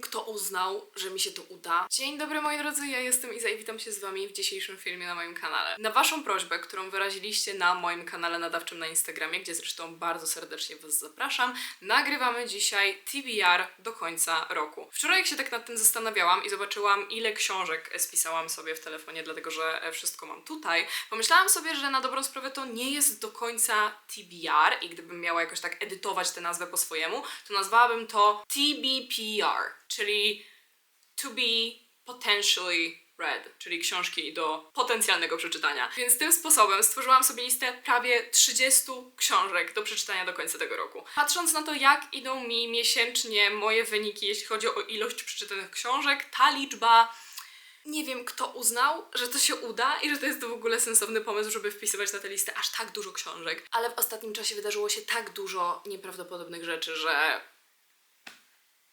kto uznał, że mi się to uda. Dzień dobry moi drodzy, ja jestem Iza i witam się z wami w dzisiejszym filmie na moim kanale. Na waszą prośbę, którą wyraziliście na moim kanale nadawczym na Instagramie, gdzie zresztą bardzo serdecznie was zapraszam, nagrywamy dzisiaj TBR do końca roku. Wczoraj jak się tak nad tym zastanawiałam i zobaczyłam ile książek spisałam sobie w telefonie, dlatego że e, wszystko mam tutaj, pomyślałam sobie, że na dobrą sprawę to nie jest do końca TBR i gdybym miała jakoś tak edytować tę nazwę po swojemu, to nazwałabym to TBPR, czyli to be potentially read, czyli książki do potencjalnego przeczytania. Więc tym sposobem stworzyłam sobie listę prawie 30 książek do przeczytania do końca tego roku. Patrząc na to, jak idą mi miesięcznie moje wyniki, jeśli chodzi o ilość przeczytanych książek, ta liczba nie wiem, kto uznał, że to się uda i że to jest w ogóle sensowny pomysł, żeby wpisywać na tę listę aż tak dużo książek. Ale w ostatnim czasie wydarzyło się tak dużo nieprawdopodobnych rzeczy, że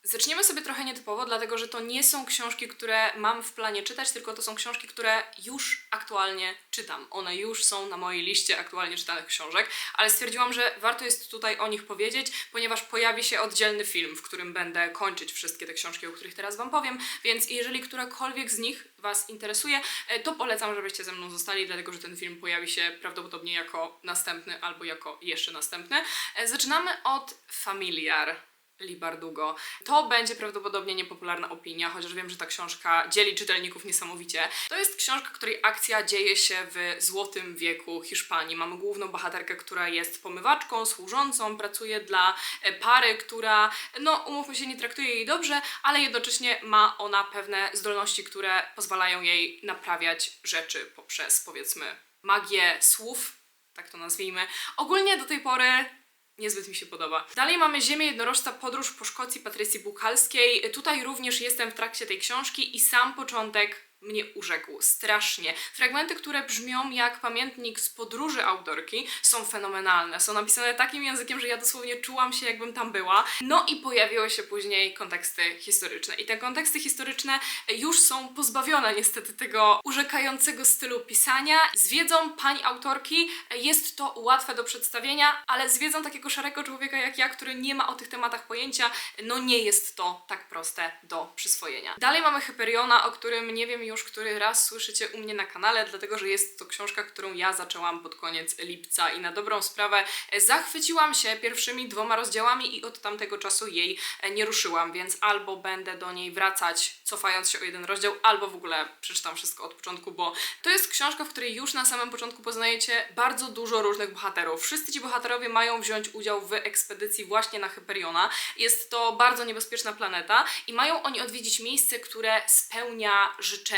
Zaczniemy sobie trochę nietypowo, dlatego że to nie są książki, które mam w planie czytać, tylko to są książki, które już aktualnie czytam. One już są na mojej liście aktualnie czytanych książek, ale stwierdziłam, że warto jest tutaj o nich powiedzieć, ponieważ pojawi się oddzielny film, w którym będę kończyć wszystkie te książki, o których teraz Wam powiem, więc jeżeli którakolwiek z nich Was interesuje, e, to polecam, żebyście ze mną zostali, dlatego że ten film pojawi się prawdopodobnie jako następny albo jako jeszcze następny. E, Zaczynamy od Familiar. Li Bardugo. To będzie prawdopodobnie niepopularna opinia, chociaż wiem, że ta książka dzieli czytelników niesamowicie. To jest książka, której akcja dzieje się w złotym wieku Hiszpanii. Mamy główną bohaterkę, która jest pomywaczką, służącą, pracuje dla e, pary, która, no umówmy się, nie traktuje jej dobrze, ale jednocześnie ma ona pewne zdolności, które pozwalają jej naprawiać rzeczy poprzez, powiedzmy, magię słów, tak to nazwijmy. Ogólnie do tej pory Niezbyt mi się podoba. Dalej mamy Ziemię Jednorożca, podróż po Szkocji Patrycji Bukalskiej. Tutaj również jestem w trakcie tej książki i sam początek mnie urzekł strasznie. Fragmenty, które brzmią jak pamiętnik z podróży autorki, są fenomenalne. Są napisane takim językiem, że ja dosłownie czułam się, jakbym tam była. No i pojawiły się później konteksty historyczne. I te konteksty historyczne już są pozbawione niestety tego urzekającego stylu pisania. Z wiedzą pani autorki jest to łatwe do przedstawienia, ale z wiedzą takiego szarego człowieka jak ja, który nie ma o tych tematach pojęcia, no nie jest to tak proste do przyswojenia. Dalej mamy Hyperiona, o którym nie wiem już który raz słyszycie u mnie na kanale, dlatego że jest to książka, którą ja zaczęłam pod koniec lipca i na dobrą sprawę e, zachwyciłam się pierwszymi dwoma rozdziałami i od tamtego czasu jej e, nie ruszyłam, więc albo będę do niej wracać, cofając się o jeden rozdział, albo w ogóle przeczytam wszystko od początku, bo to jest książka, w której już na samym początku poznajecie bardzo dużo różnych bohaterów. Wszyscy ci bohaterowie mają wziąć udział w ekspedycji właśnie na Hyperiona. Jest to bardzo niebezpieczna planeta i mają oni odwiedzić miejsce, które spełnia życzenia,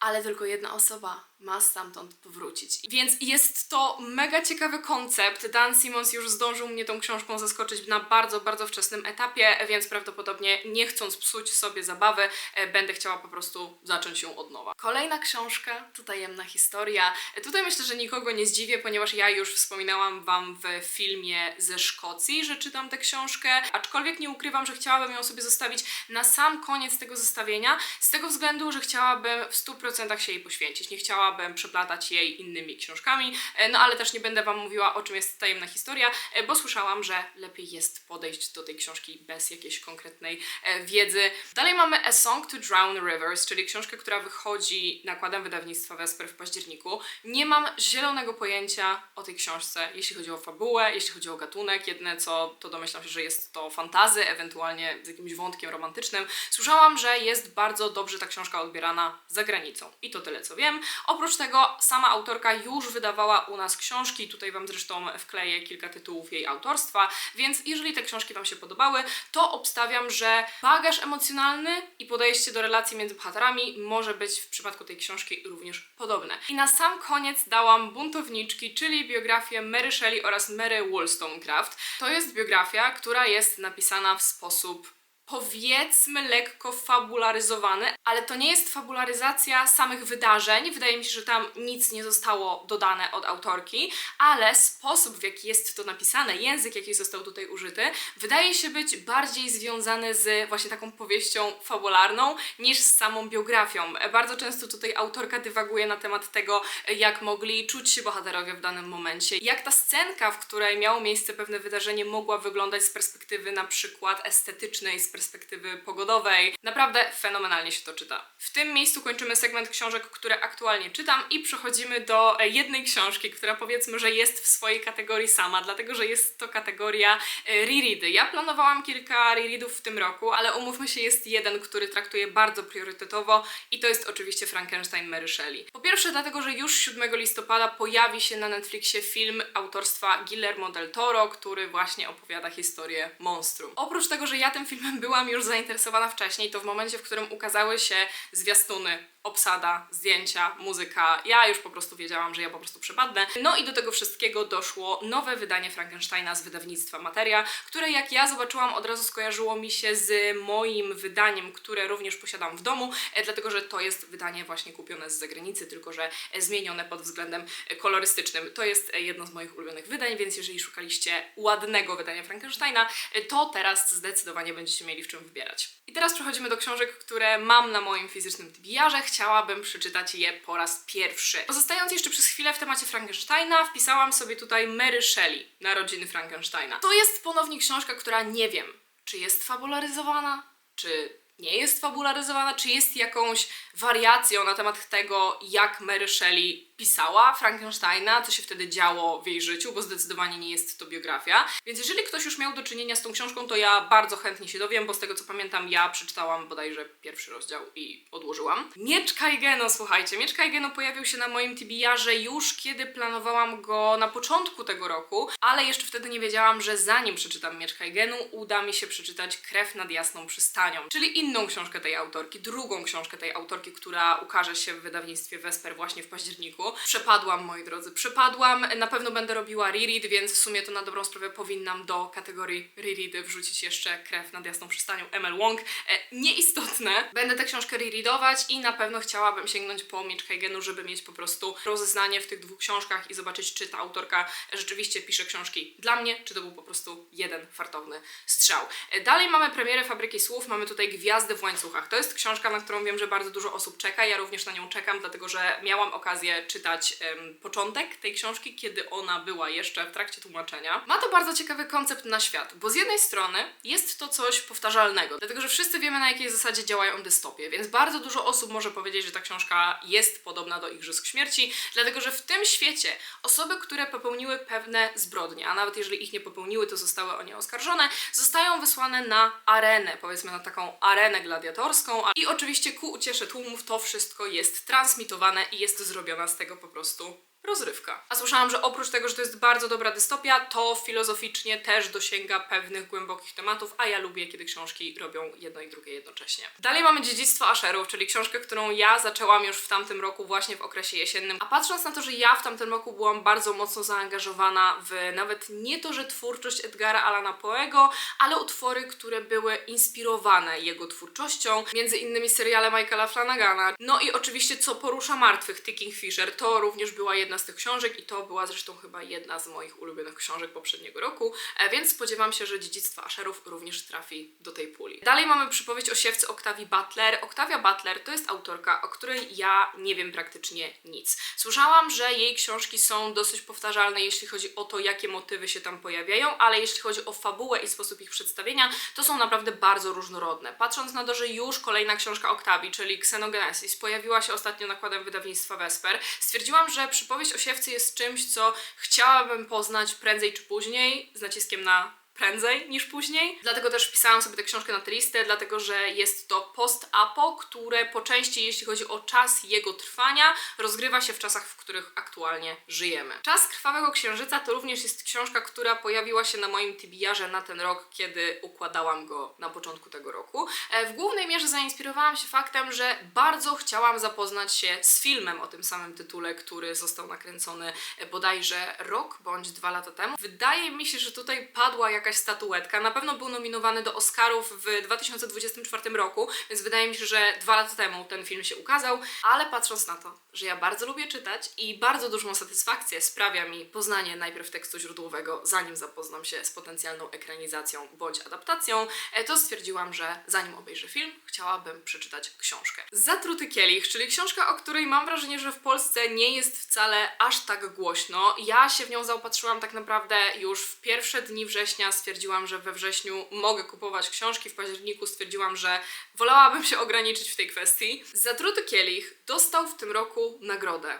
ale tylko jedna osoba ma stamtąd powrócić. Więc jest to mega ciekawy koncept. Dan Simmons już zdążył mnie tą książką zaskoczyć na bardzo, bardzo wczesnym etapie, więc prawdopodobnie nie chcąc psuć sobie zabawy, e, będę chciała po prostu zacząć ją od nowa. Kolejna książka to tajemna historia. E, Tutaj myślę, że nikogo nie zdziwię, ponieważ ja już wspominałam Wam w filmie ze Szkocji, że czytam tę książkę, aczkolwiek nie ukrywam, że chciałabym ją sobie zostawić na sam koniec tego zestawienia, z tego względu, że chciałabym w 100% się jej poświęcić. Nie chciałabym przeplatać jej innymi książkami, e, no ale też nie będę Wam mówiła, o czym jest tajemna historia, e, bo słyszałam, że lepiej jest podejść do tej książki bez jakiejś konkretnej e, wiedzy. Dalej mamy A Song to Drown Rivers, czyli książkę, która wychodzi nakładem wydawnictwa Vesper w październiku. Nie mam zielonego pojęcia o tej książce, jeśli chodzi o fabułę, jeśli chodzi o gatunek. Jedyne co, to domyślam się, że jest to fantazy, ewentualnie z jakimś wątkiem romantycznym. Słyszałam, że jest bardzo dobrze ta książka odbierana za granicą. I to tyle, co wiem. Oprócz tego sama autorka już wydawała u nas książki, tutaj Wam zresztą wkleję kilka tytułów jej autorstwa, więc jeżeli te książki Wam się podobały, to obstawiam, że bagaż emocjonalny i podejście do relacji między bohaterami może być w przypadku tej książki również podobne. I na sam koniec dałam Buntowniczki, czyli biografię Mary Shelley oraz Mary Wollstonecraft. To jest biografia, która jest napisana w sposób powiedzmy lekko fabularyzowany, ale to nie jest fabularyzacja samych wydarzeń. Wydaje mi się, że tam nic nie zostało dodane od autorki, ale sposób, w jaki jest to napisane, język, jaki został tutaj użyty, wydaje się być bardziej związany z właśnie taką powieścią fabularną niż z samą biografią. Bardzo często tutaj autorka dywaguje na temat tego, jak mogli czuć się bohaterowie w danym momencie, jak ta scenka, w której miało miejsce pewne wydarzenie, mogła wyglądać z perspektywy na przykład estetycznej, z perspektywy perspektywy pogodowej. Naprawdę fenomenalnie się to czyta. W tym miejscu kończymy segment książek, które aktualnie czytam i przechodzimy do e, jednej książki, która powiedzmy, że jest w swojej kategorii sama, dlatego że jest to kategoria e, reready. Ja planowałam kilka rereadów w tym roku, ale umówmy się, jest jeden, który traktuję bardzo priorytetowo i to jest oczywiście Frankenstein Mary Shelley. Po pierwsze dlatego, że już 7 listopada pojawi się na Netflixie film autorstwa Guillermo del Toro, który właśnie opowiada historię monstrum. Oprócz tego, że ja tym filmem byłam już zainteresowana wcześniej, to w momencie, w którym ukazały się zwiastuny, obsada, zdjęcia, muzyka, ja już po prostu wiedziałam, że ja po prostu przepadnę. No i do tego wszystkiego doszło nowe wydanie Frankensteina z wydawnictwa Materia, które jak ja zobaczyłam od razu skojarzyło mi się z moim wydaniem, które również posiadam w domu, e, dlatego że to jest wydanie właśnie kupione z zagranicy, tylko że e, zmienione pod względem e, kolorystycznym. To jest jedno z moich ulubionych wydań, więc jeżeli szukaliście ładnego wydania Frankensteina, to teraz zdecydowanie będziecie mieli w czym wybierać. I teraz przechodzimy do książek, które mam na moim fizycznym TBR-ze. Chciałabym przeczytać je po raz pierwszy. Pozostając jeszcze przez chwilę w temacie Frankensteina, wpisałam sobie tutaj Mary Shelley, Narodziny Frankensteina. To jest ponownie książka, która nie wiem, czy jest fabularyzowana, czy nie jest fabularyzowana, czy jest jakąś wariacją na temat tego, jak Mary Shelley pisała Frankensteina, co się wtedy działo w jej życiu, bo zdecydowanie nie jest to biografia. Więc jeżeli ktoś już miał do czynienia z tą książką, to ja bardzo chętnie się dowiem, bo z tego co pamiętam, ja przeczytałam bodajże pierwszy rozdział i odłożyłam. Miecz Kaigeno, słuchajcie, Miecz Kaigeno pojawił się na moim TBR-ze już kiedy planowałam go na początku tego roku, ale jeszcze wtedy nie wiedziałam, że zanim przeczytam Miecz Kaigenu, uda mi się przeczytać Krew nad Jasną Przystanią, czyli inną książkę tej autorki, drugą książkę tej autorki, która ukaże się w wydawnictwie Vesper właśnie w październiku. Przepadłam, moi drodzy, przepadłam. Na pewno będę robiła reread, więc w sumie to na dobrą sprawę powinnam do kategorii reready wrzucić jeszcze Krew nad Jasną Przystanią Emel Wong. E, nieistotne. Będę tę książkę rereadować i na pewno chciałabym sięgnąć po Miecz Kaigenu, żeby mieć po prostu rozeznanie w tych dwóch książkach i zobaczyć, czy ta autorka rzeczywiście pisze książki dla mnie, czy to był po prostu jeden fartowny strzał. E, Dalej mamy premierę Fabryki Słów, mamy tutaj Gwiazdy w łańcuchach. To jest książka, na którą wiem, że bardzo dużo osób czeka. Ja również na nią czekam, dlatego że miałam okazję czytać em, początek tej książki, kiedy ona była jeszcze w trakcie tłumaczenia. Ma to bardzo ciekawy koncept na świat, bo z jednej strony jest to coś powtarzalnego, dlatego że wszyscy wiemy na jakiej zasadzie działają dystopie, więc bardzo dużo osób może powiedzieć, że ta książka jest podobna do Igrzysk Śmierci, dlatego że w tym świecie osoby, które popełniły pewne zbrodnie, a nawet jeżeli ich nie popełniły, to zostały o nie oskarżone, zostają wysłane na arenę, powiedzmy na taką arenę gladiatorską, i oczywiście ku uciesze to wszystko jest transmitowane i jest zrobiona z tego po prostu rozrywka. A słyszałam, że oprócz tego, że to jest bardzo dobra dystopia, to filozoficznie też dosięga pewnych głębokich tematów, a ja lubię, kiedy książki robią jedno i drugie jednocześnie. Dalej mamy Dziedzictwo Asherów, czyli książkę, którą ja zaczęłam już w tamtym roku, właśnie w okresie jesiennym. A patrząc na to, że ja w tamtym roku byłam bardzo mocno zaangażowana w nawet nie to, że twórczość Edgara Allana Poego, ale utwory, które były inspirowane jego twórczością, między innymi seriale Michaela Flanagana. No i oczywiście Co porusza martwych, The Kingfisher, to również była jedna z tych książek i to była zresztą chyba jedna z moich ulubionych książek poprzedniego roku, e, więc spodziewam się, że Dziedzictwo Asherów również trafi do tej puli. Dalej mamy przypowieść o siewce Octavii Butler. Octavia Butler to jest autorka, o której ja nie wiem praktycznie nic. Słyszałam, że jej książki są dosyć powtarzalne, jeśli chodzi o to, jakie motywy się tam pojawiają, ale jeśli chodzi o fabułę i sposób ich przedstawienia, to są naprawdę bardzo różnorodne. Patrząc na to, że już kolejna książka Octavii, czyli Xenogenesis, pojawiła się ostatnio nakładem wydawnictwa Vesper, stwierdziłam, że przypowieść o siewcy jest czymś, co chciałabym poznać prędzej czy później, z naciskiem na prędzej niż później. Dlatego też wpisałam sobie tę książkę na tę listę, dlatego że jest to post-apo, które po części, jeśli chodzi o czas jego trwania, rozgrywa się w czasach, w których aktualnie żyjemy. Czas Krwawego Księżyca to również jest książka, która pojawiła się na moim TBR-ze na ten rok, kiedy układałam go na początku tego roku. E, W głównej mierze zainspirowałam się faktem, że bardzo chciałam zapoznać się z filmem o tym samym tytule, który został nakręcony e, bodajże rok bądź dwa lata temu. Wydaje mi się, że tutaj padła jakaś statuetka. Na pewno był nominowany do Oscarów w 2024 roku, więc wydaje mi się, że dwa lata temu ten film się ukazał, ale patrząc na to, że ja bardzo lubię czytać i bardzo dużą satysfakcję sprawia mi poznanie najpierw tekstu źródłowego, zanim zapoznam się z potencjalną ekranizacją bądź adaptacją, e, to stwierdziłam, że zanim obejrzę film, chciałabym przeczytać książkę. Zatruty kielich, czyli książka, o której mam wrażenie, że w Polsce nie jest wcale aż tak głośno. Ja się w nią zaopatrzyłam tak naprawdę już w pierwsze dni września stwierdziłam, że we wrześniu mogę kupować książki, w październiku stwierdziłam, że wolałabym się ograniczyć w tej kwestii. Zatruty Kielich dostał w tym roku nagrodę,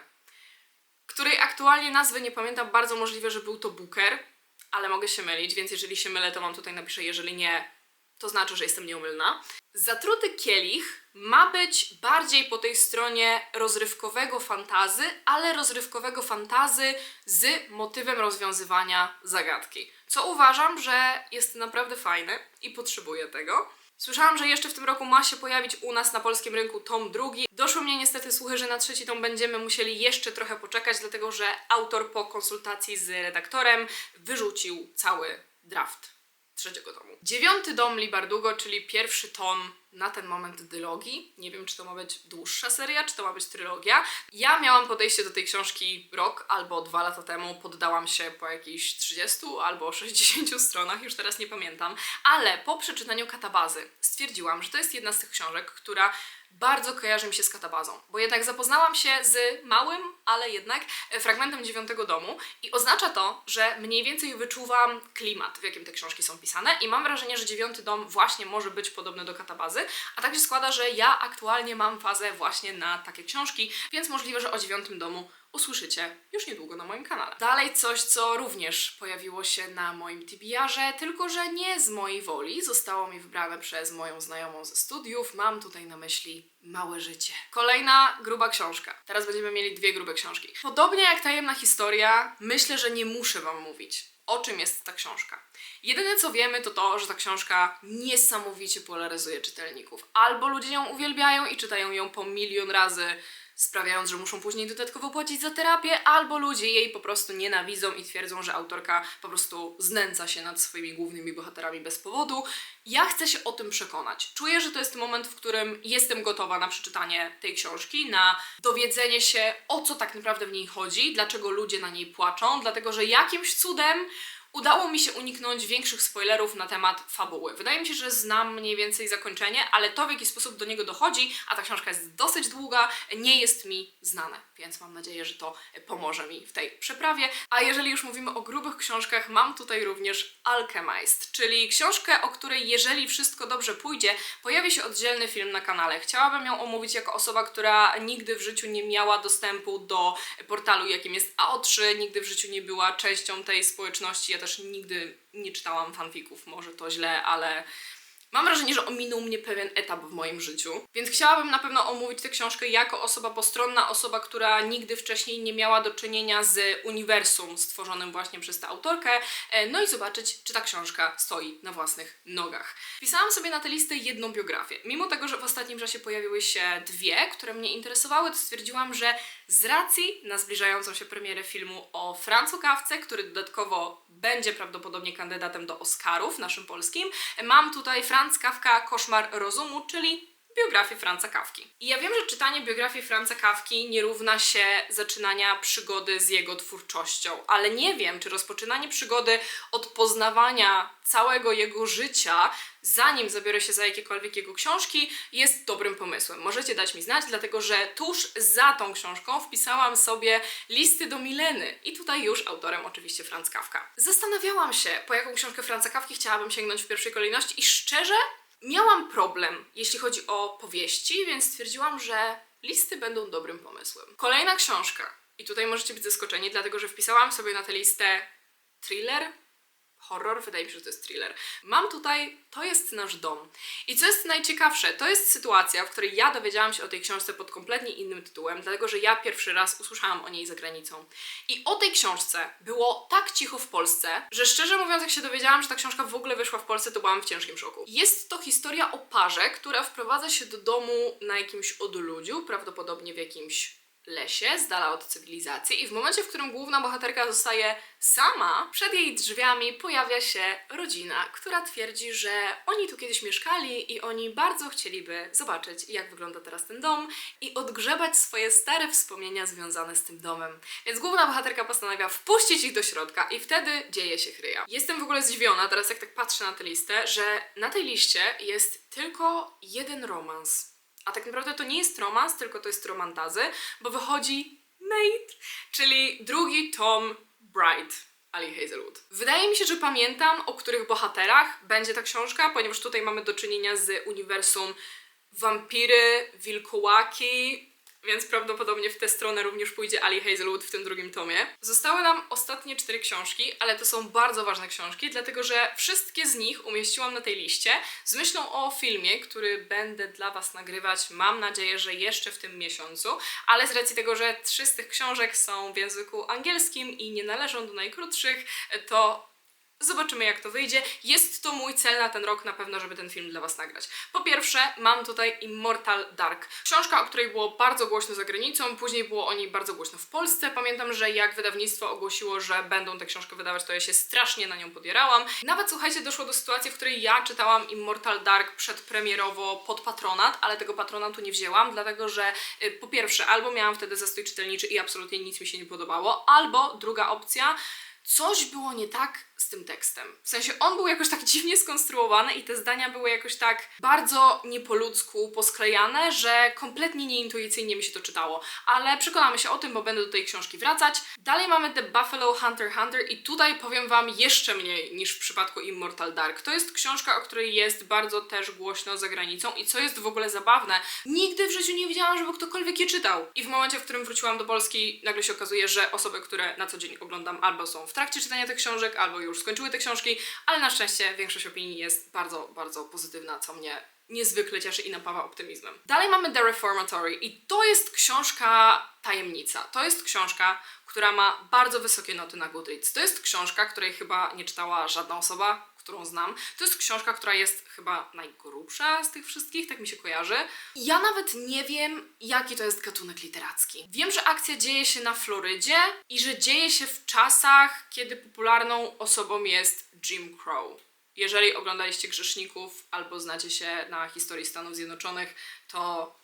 której aktualnie nazwy nie pamiętam, bardzo możliwe, że był to Booker, ale mogę się mylić, więc jeżeli się mylę, to wam tutaj napiszę, jeżeli nie, to znaczy, że jestem nieumylna. Zatruty Kielich ma być bardziej po tej stronie rozrywkowego fantazy, ale rozrywkowego fantazy z motywem rozwiązywania zagadki. Co uważam, że jest naprawdę fajne i potrzebuję tego. Słyszałam, że jeszcze w tym roku ma się pojawić u nas na polskim rynku tom drugi. Doszły mnie niestety słuchy, że na trzeci tom będziemy musieli jeszcze trochę poczekać, dlatego że autor po konsultacji z redaktorem wyrzucił cały draft trzeciego tomu. Dziewiąty dom Libardugo, czyli pierwszy tom na ten moment dylogii. Nie wiem, czy to ma być dłuższa seria, czy to ma być trylogia. Ja miałam podejście do tej książki rok albo dwa lata temu. Poddałam się po jakichś 30 albo 60 stronach, już teraz nie pamiętam. Ale po przeczytaniu katabazy stwierdziłam, że to jest jedna z tych książek, która bardzo kojarzy mi się z katabazą, bo jednak zapoznałam się z małym, ale jednak e, fragmentem dziewiątego domu i oznacza to, że mniej więcej wyczuwam klimat, w jakim te książki są pisane i mam wrażenie, że dziewiąty dom właśnie może być podobny do katabazy, a tak się składa, że ja aktualnie mam fazę właśnie na takie książki, więc możliwe, że o dziewiątym domu usłyszycie już niedługo na moim kanale. Dalej coś, co również pojawiło się na moim TBR-ze, tylko że nie z mojej woli, zostało mi wybrane przez moją znajomą ze studiów. Mam tutaj na myśli Małe Życie. Kolejna gruba książka. Teraz będziemy mieli dwie grube książki. Podobnie jak Tajemna Historia, myślę, że nie muszę Wam mówić, o czym jest ta książka. Jedyne co wiemy to to, że ta książka niesamowicie polaryzuje czytelników. Albo ludzie ją uwielbiają i czytają ją po milion razy, sprawiając, że muszą później dodatkowo płacić za terapię, albo ludzie jej po prostu nienawidzą i twierdzą, że autorka po prostu znęca się nad swoimi głównymi bohaterami bez powodu. Ja chcę się o tym przekonać. Czuję, że to jest moment, w którym jestem gotowa na przeczytanie tej książki, na dowiedzenie się, o co tak naprawdę w niej chodzi, dlaczego ludzie na niej płaczą, dlatego że jakimś cudem udało mi się uniknąć większych spoilerów na temat fabuły. Wydaje mi się, że znam mniej więcej zakończenie, ale to w jaki sposób do niego dochodzi, a ta książka jest dosyć długa, nie jest mi znane, więc mam nadzieję, że to pomoże mi w tej przeprawie. A jeżeli już mówimy o grubych książkach, mam tutaj również Alchemist, czyli książkę, o której jeżeli wszystko dobrze pójdzie, pojawi się oddzielny film na kanale. Chciałabym ją omówić jako osoba, która nigdy w życiu nie miała dostępu do portalu, jakim jest AO3, nigdy w życiu nie była częścią tej społeczności. Też nigdy nie czytałam fanfików, może to źle, ale mam wrażenie, że ominął mnie pewien etap w moim życiu. Więc chciałabym na pewno omówić tę książkę jako osoba postronna, osoba, która nigdy wcześniej nie miała do czynienia z uniwersum stworzonym właśnie przez tę autorkę, e, no i zobaczyć, czy ta książka stoi na własnych nogach. Pisałam sobie na tę listę jedną biografię. Mimo tego, że w ostatnim czasie pojawiły się dwie, które mnie interesowały, to stwierdziłam, że z racji na zbliżającą się premierę filmu o Francu Kawce, który dodatkowo będzie prawdopodobnie kandydatem do Oscarów naszym polskim, mam tutaj Franz Kawka Koszmar Rozumu, czyli biografię Franca Kawki. I ja wiem, że czytanie biografii Franca Kawki nie równa się zaczynania przygody z jego twórczością, ale nie wiem, czy rozpoczynanie przygody od poznawania całego jego życia, zanim zabiorę się za jakiekolwiek jego książki, jest dobrym pomysłem. Możecie dać mi znać, dlatego że tuż za tą książką wpisałam sobie listy do Mileny i tutaj już autorem oczywiście Franz Kawka. Zastanawiałam się, po jaką książkę Franca Kawki chciałabym sięgnąć w pierwszej kolejności i szczerze miałam problem, jeśli chodzi o powieści, więc stwierdziłam, że listy będą dobrym pomysłem. Kolejna książka. I tutaj możecie być zaskoczeni, dlatego że wpisałam sobie na tę listę thriller, horror, wydaje mi się, że to jest thriller. Mam tutaj To jest nasz dom. I co jest najciekawsze, to jest sytuacja, w której ja dowiedziałam się o tej książce pod kompletnie innym tytułem, dlatego że ja pierwszy raz usłyszałam o niej za granicą. I o tej książce było tak cicho w Polsce, że szczerze mówiąc, jak się dowiedziałam, że ta książka w ogóle wyszła w Polsce, to byłam w ciężkim szoku. Jest to historia o parze, która wprowadza się do domu na jakimś odludziu, prawdopodobnie w jakimś lesie, z dala od cywilizacji i w momencie, w którym główna bohaterka zostaje sama, przed jej drzwiami pojawia się rodzina, która twierdzi, że oni tu kiedyś mieszkali i oni bardzo chcieliby zobaczyć, jak wygląda teraz ten dom i odgrzebać swoje stare wspomnienia związane z tym domem. Więc główna bohaterka postanawia wpuścić ich do środka i wtedy dzieje się chryja. Jestem w ogóle zdziwiona teraz, jak tak patrzę na tę listę, że na tej liście jest tylko jeden romans. A tak naprawdę to nie jest romans, tylko to jest romantazy, bo wychodzi Mate, czyli drugi tom Bride. Ali Hazelwood. Wydaje mi się, że pamiętam, o których bohaterach będzie ta książka, ponieważ tutaj mamy do czynienia z uniwersum wampiry, wilkołaki, więc prawdopodobnie w tę stronę również pójdzie Ali Hazelwood w tym drugim tomie. Zostały nam ostatnie cztery książki, ale to są bardzo ważne książki, dlatego że wszystkie z nich umieściłam na tej liście z myślą o filmie, który będę dla Was nagrywać, mam nadzieję, że jeszcze w tym miesiącu, ale z racji tego, że trzy z tych książek są w języku angielskim i nie należą do najkrótszych, to Zobaczymy, jak to wyjdzie. Jest to mój cel na ten rok na pewno, żeby ten film dla Was nagrać. Po pierwsze, mam tutaj Immortal Dark. Książka, o której było bardzo głośno za granicą, później było o niej bardzo głośno w Polsce. Pamiętam, że jak wydawnictwo ogłosiło, że będą tę książkę wydawać, to ja się strasznie na nią podjarałam. Nawet, słuchajcie, doszło do sytuacji, w której ja czytałam Immortal Dark przedpremierowo pod patronat, ale tego patronatu nie wzięłam, dlatego że y, po pierwsze, albo miałam wtedy zastój czytelniczy i absolutnie nic mi się nie podobało, albo druga opcja, coś było nie tak z tym tekstem. W sensie on był jakoś tak dziwnie skonstruowany i te zdania były jakoś tak bardzo nie po ludzku posklejane, że kompletnie nieintuicyjnie mi się to czytało. Ale przekonamy się o tym, bo będę do tej książki wracać. Dalej mamy The Buffalo Hunter Hunter i tutaj powiem Wam jeszcze mniej niż w przypadku Immortal Dark. To jest książka, o której jest bardzo też głośno za granicą i co jest w ogóle zabawne, nigdy w życiu nie widziałam, żeby ktokolwiek je czytał. I w momencie, w którym wróciłam do Polski, nagle się okazuje, że osoby, które na co dzień oglądam albo są w trakcie czytania tych książek, albo już skończyły te książki, ale na szczęście większość opinii jest bardzo, bardzo pozytywna, co mnie niezwykle cieszy i napawa optymizmem. Dalej mamy The Reformatory i to jest książka tajemnica. To jest książka, która ma bardzo wysokie noty na Goodreads. To jest książka, której chyba nie czytała żadna osoba, którą znam. To jest książka, która jest chyba najgrubsza z tych wszystkich, tak mi się kojarzy. Ja nawet nie wiem, jaki to jest gatunek literacki. Wiem, że akcja dzieje się na Florydzie i że dzieje się w czasach, kiedy popularną osobą jest Jim Crow. Jeżeli oglądaliście Grzeszników albo znacie się na historii Stanów Zjednoczonych, to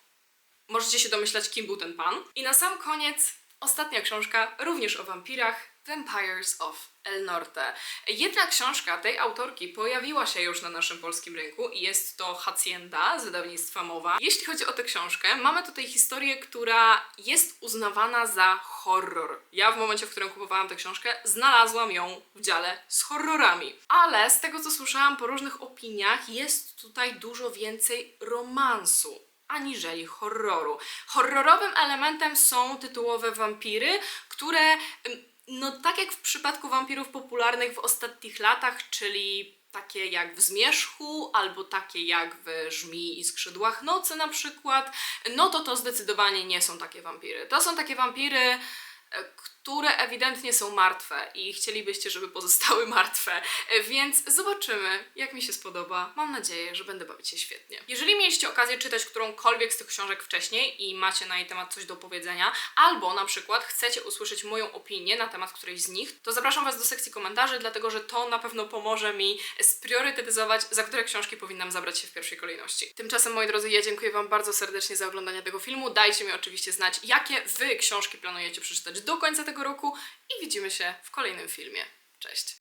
możecie się domyślać, kim był ten pan. I na sam koniec ostatnia książka, również o wampirach, Vampires of El Norte. Jedna książka tej autorki pojawiła się już na naszym polskim rynku i jest to Hacienda z wydawnictwa Mowa. Jeśli chodzi o tę książkę, mamy tutaj historię, która jest uznawana za horror. Ja w momencie, w którym kupowałam tę książkę, znalazłam ją w dziale z horrorami. Ale z tego, co słyszałam po różnych opiniach, jest tutaj dużo więcej romansu aniżeli horroru. Horrorowym elementem są tytułowe wampiry, które no tak jak w przypadku wampirów popularnych w ostatnich latach, czyli takie jak w Zmierzchu, albo takie jak w Żmii i Skrzydłach Nocy na przykład, no to to zdecydowanie nie są takie wampiry. To są takie wampiry, które ewidentnie są martwe i chcielibyście, żeby pozostały martwe, E, więc zobaczymy, jak mi się spodoba. Mam nadzieję, że będę bawić się świetnie. Jeżeli mieliście okazję czytać którąkolwiek z tych książek wcześniej i macie na jej temat coś do powiedzenia, albo na przykład chcecie usłyszeć moją opinię na temat którejś z nich, to zapraszam Was do sekcji komentarzy, dlatego że to na pewno pomoże mi spriorytetyzować, za które książki powinnam zabrać się w pierwszej kolejności. Tymczasem, moi drodzy, ja dziękuję Wam bardzo serdecznie za oglądanie tego filmu. Dajcie mi oczywiście znać, jakie Wy książki planujecie przeczytać do końca tego roku i widzimy się w kolejnym filmie. Cześć!